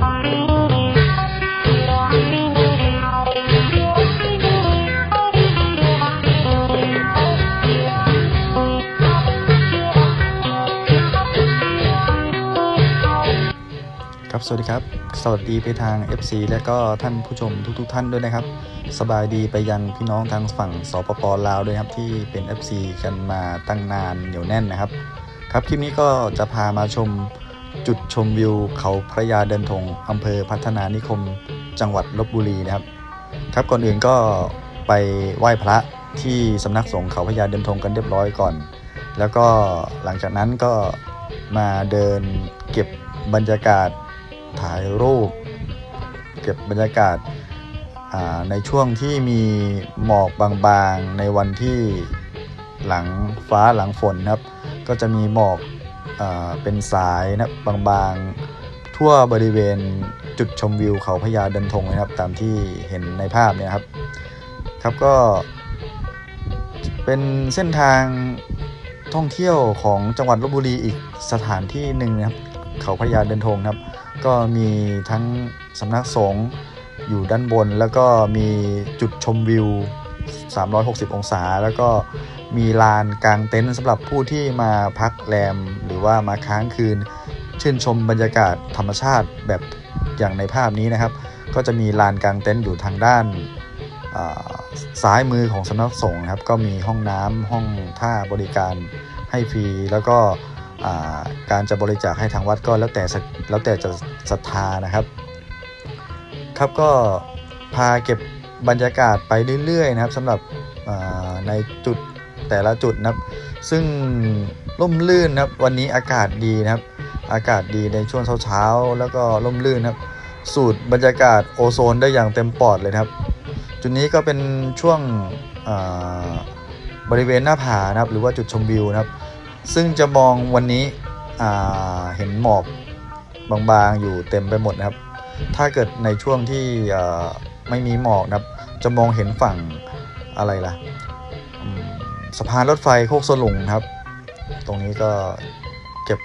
ครับ สวัสดีครับ สวัสดีไปทาง FC และก็ท่านผู้ชมทุกๆทท่านด้วยนะครับ สบายดีไปยังพี่น้องทางฝั่งสปปลาวด้วยครับที่เป็น FC กันมาตั้งนานเหนียวแน่นนะครับ ครับ คลิปนี้ก็จะพามาชม จุดชมวิวเขาพระยาเดินธงอำเภอพัฒนานิคมจังหวัดลบบุรีนะครับ ครับก่อนอื่นก็ไปไหว้พระที่สำนักสงฆ์เขาพระยาเดินธงกันเรียบร้อยก่อน แล้วก็หลังจากนั้นก็มาเดินเก็บบรรยากาศถ่ายรูป เก็บบรรยากาศาในช่วงที่มีหมอกบางๆในวันที่หลังฟ้าหลังฝนครับ ก็จะมีหมอก เป็นสายนะบางๆ ทั่วบริเวณจุดชมวิวเขาพญาเดินทงนะครับ ตามที่เห็นในภาพเนี่ยครับ ครับก็ เป็นเส้นทางท่องเที่ยวของจังหวัดลบบุรีอีกสถานที่หนึ่งนะครับ เขาพญาเดินทงครับ ก็มีทั้งสำนักสงฆ์อยู่ด้านบน แล้วก็มีจุดชมวิว 360 องศา แล้วก็ มีลานกลางเต็นท์สำหรับผู้ที่มาพักแรมหรือว่ามาค้างคืน ชื่นชมบรรยากาศธรรมชาติแบบอย่างในภาพนี้นะครับ ก็จะมีลานกลางเต็นท์อยู่ทางด้านซ้ายมือของสำนักสงฆ์ครับก็มีห้องน้ำห้องท่าบริการให้ฟรีแล้วก็การจะบริจาคให้ทางวัดก็แล้วแต่แล้วแต่จะศรัทธานะครับ ครับก็พาเก็บบรรยากาศไปเรื่อยๆนะครับสำหรับในจุด แต่ละจุดนะครับ ซึ่งร่มรื่นนะครับวันนี้อากาศดีนะครับ อากาศดีในช่วงเช้าๆแล้วก็ร่มรื่นนะครับ สูดบรรยากาศโอโซนได้อย่างเต็มปอดเลยนะครับ จุดนี้ก็เป็นช่วงบริเวณหน้าผานะครับ หรือว่าจุดชมวิวนะครับ ซึ่งจะมองวันนี้เห็นหมอกบางๆอยู่เต็มไปหมดนะครับ ถ้าเกิดในช่วงที่ไม่มีหมอกนะครับ จะมองเห็นฝั่งอะไรล่ะ สะพานรถไฟโคกสลุงครับ ตรงนี้ก็เก็บ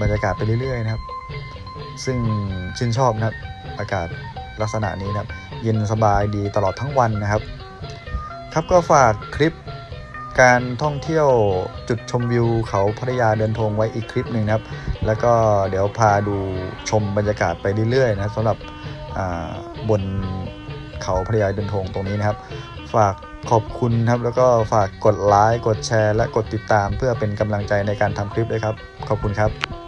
บรรยากาศไปเรื่อยๆนะครับ ซึ่งชื่นชอบนะครับ อากาศลักษณะนี้นะครับ เย็นสบายดีตลอดทั้งวันนะครับ ครับก็ฝากคลิปการท่องเที่ยวจุดชมวิวเขาพัทยาเดินทงไว้อีกคลิปหนึ่งนะครับ แล้วก็เดี๋ยวพาดูชมบรรยากาศไปเรื่อยๆนะสำหรับบนเขาพัทยาเดินทงตรงนี้นะครับ ฝากขอบคุณครับ แล้วก็ฝากกดไลค์กดแชร์ และกดติดตามเพื่อเป็นกำลังใจในการทำคลิปด้วยครับ ขอบคุณครับ